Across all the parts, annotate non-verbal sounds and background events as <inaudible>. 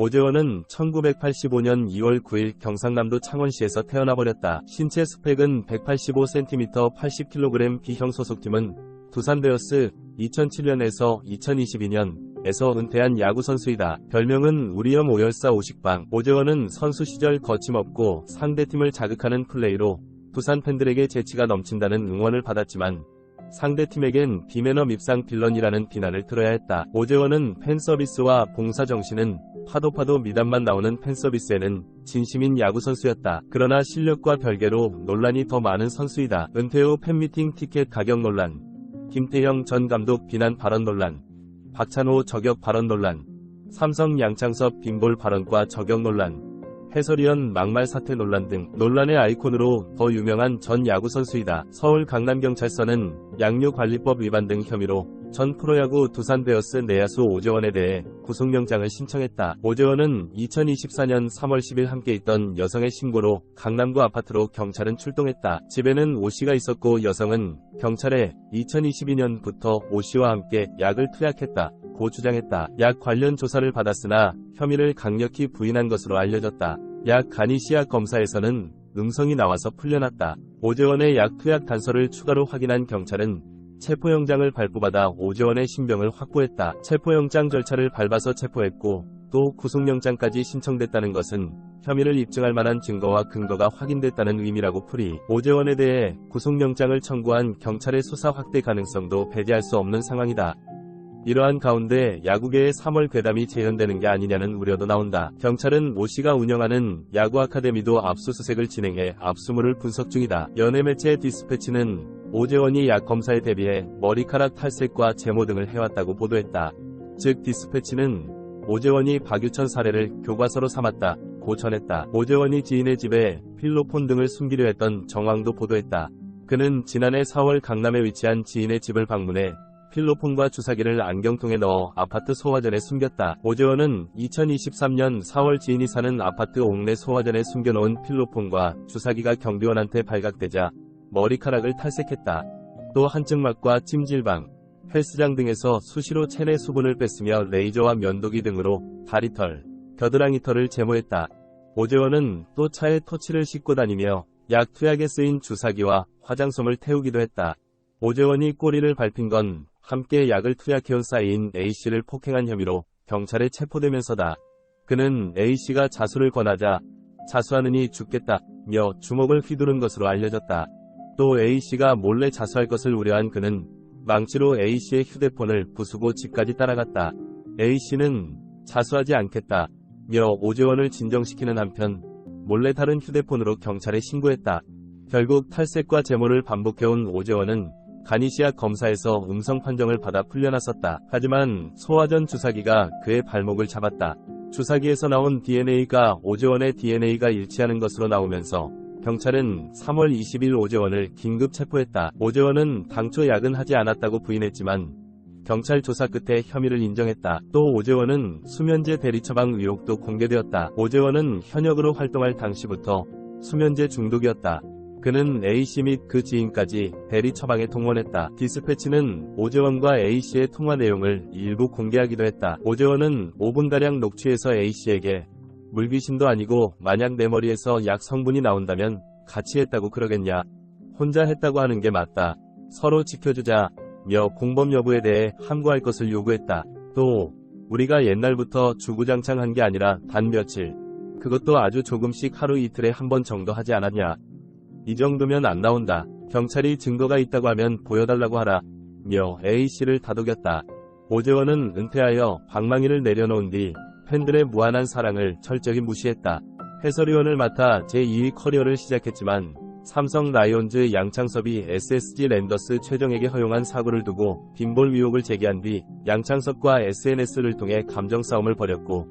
오재원은 1985년 2월 9일 경상남도 창원시에서 태어나 버렸다. 신체 스펙은 185cm 80kg B형 소속팀은 두산 베어스 2007년에서 2022년 에서 은퇴한 야구 선수이다. 별명은 우리엄 오열사 오식방. 오재원은 선수 시절 거침없고 상대팀을 자극하는 플레이로 두산 팬들에게 재치가 넘친다는 응원을 받았지만 상대팀에겐 비매너 밉상 빌런이라는 비난을 들어야 했다. 오재원은 팬서비스와 봉사정신은 파도 파도 미담만 나오는 팬서비스에는 진심인 야구선수였다. 그러나 실력과 별개로 논란이 더 많은 선수이다. 은퇴 후 팬미팅 티켓 가격 논란, 김태형 전 감독 비난 발언 논란, 박찬호 저격 발언 논란, 삼성 양창섭 빙볼 발언과 저격 논란, 해설위원 막말 사태 논란 등 논란의 아이콘으로 더 유명한 전 야구 선수이다. 서울 강남경찰서는 양료관리법 위반 등 혐의로 전 프로야구 두산 베어스 내야수 오재원에 대해 구속영장을 신청했다. 오재원은 2024년 3월 10일 함께 있던 여성의 신고로 강남구 아파트로 경찰은 출동했다. 집에는 오 씨가 있었고 여성은 경찰에 2022년부터 오 씨와 함께 약을 투약했다. 고 주장했다. 약 관련 조사를 받았으나 혐의를 강력히 부인한 것으로 알려졌다. 약 간이 시약 검사에서는 음성이 나와서 풀려났다. 오재원의 약 투약 단서를 추가로 확인한 경찰은 체포영장을 발부받아 오재원의 신병을 확보했다. 체포영장 절차를 밟아서 체포했고 또 구속영장까지 신청됐다는 것은 혐의를 입증할 만한 증거와 근거가 확인됐다는 의미라고 풀이 오재원에 대해 구속영장을 청구한 경찰의 수사 확대 가능성도 배제할 수 없는 상황이다. 이러한 가운데 야구계의 3월 괴담이 재현되는 게 아니냐는 우려도 나온다. 경찰은 오 씨가 운영하는 야구 아카데미도 압수수색을 진행해 압수물을 분석 중이다. 연예매체 디스패치는 오재원이 약 검사에 대비해 머리카락 탈색과 제모 등을 해왔다고 보도했다. 즉 디스패치는 오재원이 박유천 사례를 교과서로 삼았다. 고 전했다. 오재원이 지인의 집에 필로폰 등을 숨기려 했던 정황도 보도했다. 그는 지난해 4월 강남에 위치한 지인의 집을 방문해 필로폰과 주사기를 안경통에 넣어 아파트 소화전에 숨겼다. 오재원은 2023년 4월 지인이 사는 아파트 옥내 소화전에 숨겨놓은 필로폰과 주사기가 경비원한테 발각되자 머리카락을 탈색했다. 또 한증막과 찜질방, 헬스장 등에서 수시로 체내 수분을 뺐으며 레이저와 면도기 등으로 다리털, 겨드랑이 털을 제모했다. 오재원은 또 차에 토치를 싣고 다니며 약 투약에 쓰인 주사기와 화장솜을 태우기도 했다. 오재원이 꼬리를 밟힌 건 함께 약을 투약해온 사이인 A씨를 폭행한 혐의로 경찰에 체포되면서다. 그는 A씨가 자수를 권하자 자수하느니 죽겠다 며 주먹을 휘두른 것으로 알려졌다. 또 A씨가 몰래 자수할 것을 우려한 그는 망치로 A씨의 휴대폰을 부수고 집까지 따라갔다. A씨는 자수하지 않겠다 며 오재원을 진정시키는 한편 몰래 다른 휴대폰으로 경찰에 신고했다. 결국 탈색과 제모를 반복해온 오재원은 가니시아 검사에서 음성 판정을 받아 풀려났었다. 하지만 소화전 주사기가 그의 발목을 잡았다. 주사기에서 나온 DNA가 오재원의 DNA가 일치하는 것으로 나오면서 경찰은 3월 20일 오재원을 긴급 체포했다. 오재원은 당초 야근하지 않았다고 부인했지만 경찰 조사 끝에 혐의를 인정했다. 또 오재원은 수면제 대리 처방 의혹도 공개되었다. 오재원은 현역으로 활동할 당시부터 수면제 중독이었다. 그는 A씨 및 그 지인까지 대리 처방에 동원했다. 디스패치는 오재원과 A씨의 통화 내용을 일부 공개하기도 했다. 오재원은 5분가량 녹취해서 A씨에게 물귀신도 아니고 만약 내 머리에서 약 성분이 나온다면 같이 했다고 그러겠냐. 혼자 했다고 하는 게 맞다. 서로 지켜주자. 며 공범 여부에 대해 함구할 것을 요구했다. 또 우리가 옛날부터 주구장창 한 게 아니라 단 며칠 그것도 아주 조금씩 하루 이틀에 한 번 정도 하지 않았냐. 이 정도면 안 나온다. 경찰이 증거가 있다고 하면 보여달라고 하라. 며 A씨를 다독였다. 오재원은 은퇴하여 방망이를 내려놓은 뒤 팬들의 무한한 사랑을 철저히 무시했다. 해설위원을 맡아 제2위 커리어를 시작했지만 삼성 라이온즈 양창섭이 SSG 랜더스 최정에게 허용한 사고를 두고 빈볼 의혹을 제기한 뒤 양창섭과 SNS를 통해 감정 싸움을 벌였고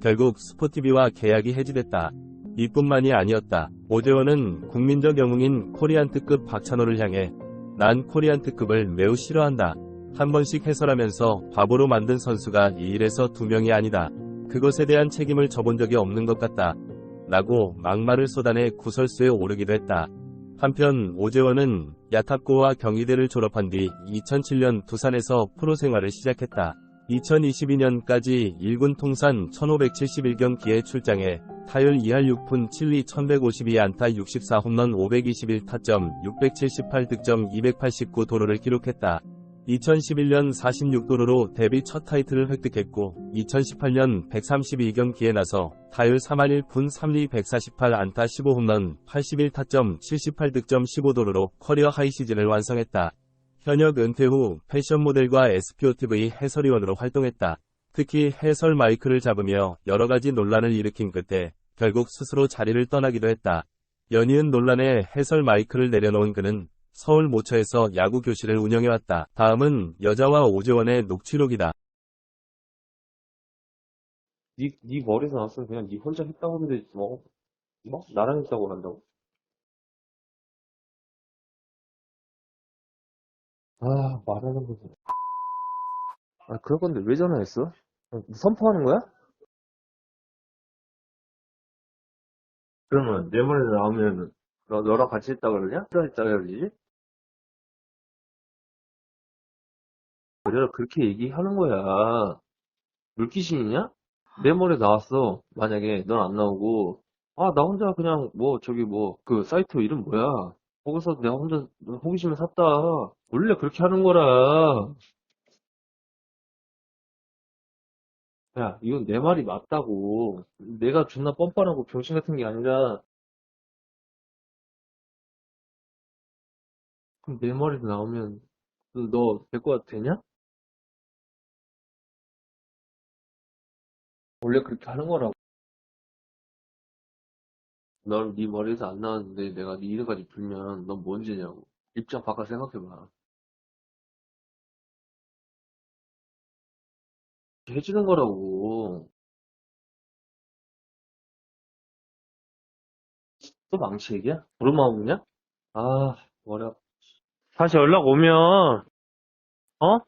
결국 스포티비와 계약이 해지됐다. 이뿐만이 아니었다. 오재원은 국민적 영웅인 코리안 특급 박찬호를 향해 난 코리안 특급을 매우 싫어한다. 한 번씩 해설하면서 바보로 만든 선수가 1에서 2명이 아니다. 그것에 대한 책임을 져본 적이 없는 것 같다. 라고 막말을 쏟아내 구설수에 오르기도 했다. 한편 오재원은 야탑고와 경희대를 졸업한 뒤 2007년 두산에서 프로 생활을 시작했다. 2022년까지 1군 통산 1571경기에 출장해 타율 2할 6푼 7리 1152 안타 64 홈런 521 타점 678 득점 289도루를 기록했다. 2011년 46도루로 데뷔 첫 타이틀을 획득했고 2018년 132 경기에 나서 타율 3할 1푼 3리 148 안타 15홈런 81타점 78득점 15도루로 커리어 하이 시즌을 완성했다. 현역 은퇴 후 패션 모델과 SPOTV 해설위원으로 활동했다. 특히 해설 마이크를 잡으며 여러 가지 논란을 일으킨 끝에 결국 스스로 자리를 떠나기도 했다. 연이은 논란에 해설 마이크를 내려놓은 그는 서울 모처에서 야구 교실을 운영해왔다. 다음은 여자와 오재원의 녹취록이다. 네, 네 머리에서 나왔으면 그냥 네 혼자 했다고 하면 되지 뭐. 뭐? 나랑 했다고 한다고? 아, 말하는 거지. 아, 그럴 건데 왜 전화했어? 어, 선포하는 거야? 그러면 내 머리에 나오면 너, 너랑 같이 했다 그러냐? 싫어했다 그러지? 그래, 그렇게 얘기하는 거야. 물귀신이냐? 내 머리에 나왔어. 만약에 넌 안 나오고, 아, 나 혼자 그냥 뭐, 저기 뭐, 그 사이트 이름 뭐야? 거기서 내가 혼자 호기심에 샀다. 원래 그렇게 하는 거라. 야, 이건 내 말이 맞다고. 내가 존나 뻔뻔하고 병신 같은 게 아니라, 그럼 내 머리에 나오면, 너 될 것 같아, 되냐? 원래 그렇게 하는 거라고. 넌 네 머리에서 안 나왔는데 내가 네 이름까지 불면 넌뭔 죄냐고. 입장 바꿔 생각해봐. 해주는 거라고. 또 망치 얘기야? 부르마음이냐? 아, 머리 아파. 다시 연락 오면, 어?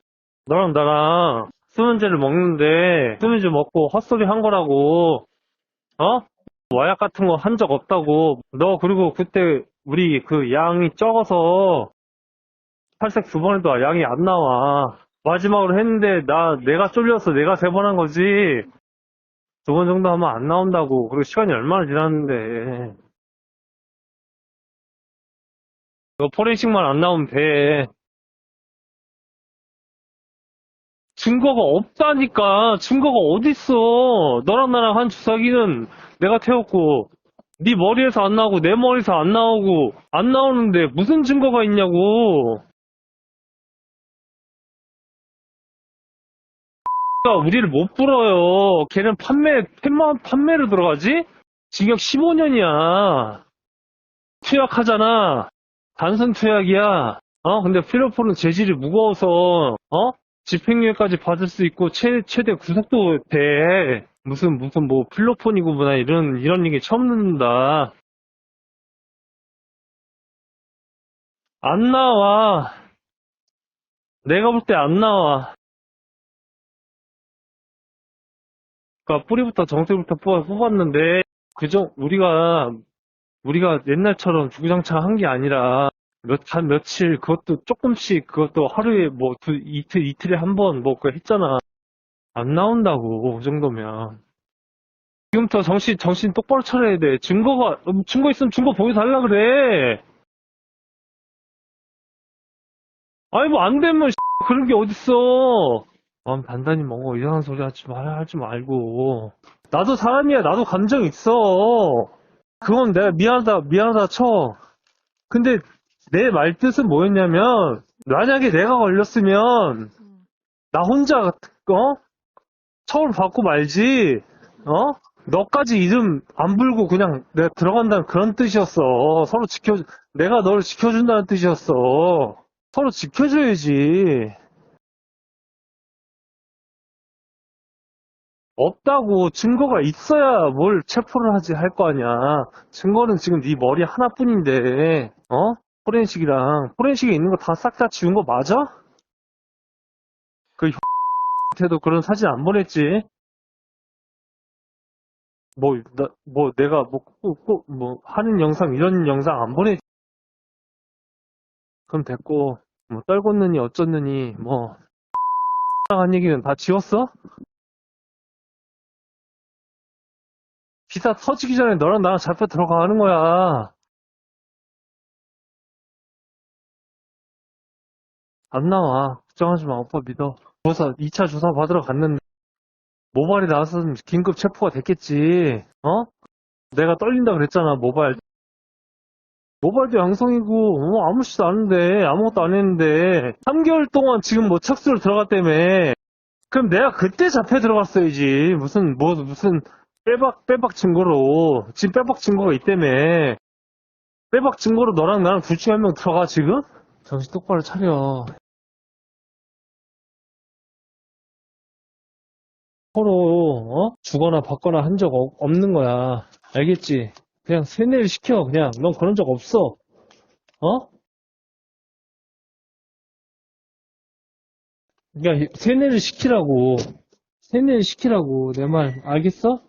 너랑 나랑 수면제를 먹는데, 수면제 먹고 헛소리 한 거라고, 어? 와약 같은 거 한 적 없다고. 너 그리고 그때 우리 그 양이 적어서 탈색 두 번 해도 양이 안 나와. 마지막으로 했는데 나 내가 쫄려서 내가 세 번 한 거지. 두 번 정도 하면 안 나온다고. 그리고 시간이 얼마나 지났는데. 너 포렌식만 안 나오면 돼. 증거가 없다니까. 증거가 어딨어. 너랑 나랑 한 주사기는 내가 태웠고, 네 머리에서 안 나오고, 내 머리에서 안 나오고, 안 나오는데 무슨 증거가 있냐고. 가 우리를 못 불어요. 걔는 판매, 팬만 판매로 들어가지? 징역 15년이야. 투약하잖아. 단순 투약이야. 어? 근데 필로폰은 재질이 무거워서, 어? 집행유예까지 받을 수 있고, 최, 최대 구속도 돼. 무슨, 무슨, 뭐, 필로폰이고, 뭐나, 이런, 이런 얘기 처음 듣는다. 안 나와. 내가 볼 때 안 나와. 그니까, 뿌리부터 정색부터 뽑아, 뽑았는데, 그저, 우리가, 우리가 옛날처럼 주구장창 한 게 아니라, 몇, 한 며칠, 그것도 조금씩, 그것도 하루에 뭐, 두, 이틀, 이틀에 한 번, 뭐, 그거 했잖아. 안 나온다고, 그 정도면. 지금부터 정신, 정신 똑바로 차려야 돼. 증거가, 음, 증거 있으면 증거 보여달라 그래. 아니, 뭐, 안 되면, 그런 게 어딨어. 마음 단단히 먹어. 이상한 소리 하지 말, 하지 말고. 나도 사람이야. 나도 감정 있어. 그건 내가 미안하다, 미안하다 쳐. 근데, 내 말 뜻은 뭐였냐면, 만약에 내가 걸렸으면, 나 혼자, 어? 처벌 받고 말지, 어? 너까지 이름 안 불고 그냥 내가 들어간다는 그런 뜻이었어. 서로 지켜, 내가 너를 지켜준다는 뜻이었어. 서로 지켜줘야지. 없다고 증거가 있어야 뭘 체포를 하지 할 거 아니야. 증거는 지금 네 머리 하나뿐인데, 어? 포렌식이랑 포렌식에 있는 거 다 싹 다 지운 거 맞아? 그 한테도 <laughs> 그런 사진 안 보냈지? 뭐, 나, 뭐, 내가, 뭐, 꼭, 꼭, 뭐, 하는 영상, 이런 영상 안 보냈지? 그럼 됐고, 뭐, 떨궜느니 어쩌느니, 뭐, <laughs> 한 얘기는 다 지웠어? 기사 터지기 전에 너랑 나랑 잡혀 들어가는 거야. 안 나와. 걱정하지 마. 오빠 믿어. 조사, 2차 조사 받으러 갔는데, 모발이 나왔으면 긴급 체포가 됐겠지. 어? 내가 떨린다 그랬잖아, 모발. 모발도 양성이고, 어, 아무렇지도 않은데, 아무것도 안 했는데, 3개월 동안 지금 뭐 착수를 들어갔다며. 그럼 내가 그때 잡혀 들어갔어야지. 무슨, 뭐, 무슨, 빼박, 빼박 증거로. 지금 빼박 증거가 있다며. 빼박 증거로 너랑 나랑 둘 중에 한 명 들어가, 지금? 정신 똑바로 차려. 서로, 어? 주거나 받거나 한 적 없는 거야. 알겠지? 그냥 세뇌를 시켜, 그냥. 넌 그런 적 없어. 어? 그러니까 세뇌를 시키라고. 세뇌를 시키라고. 내 말, 알겠어?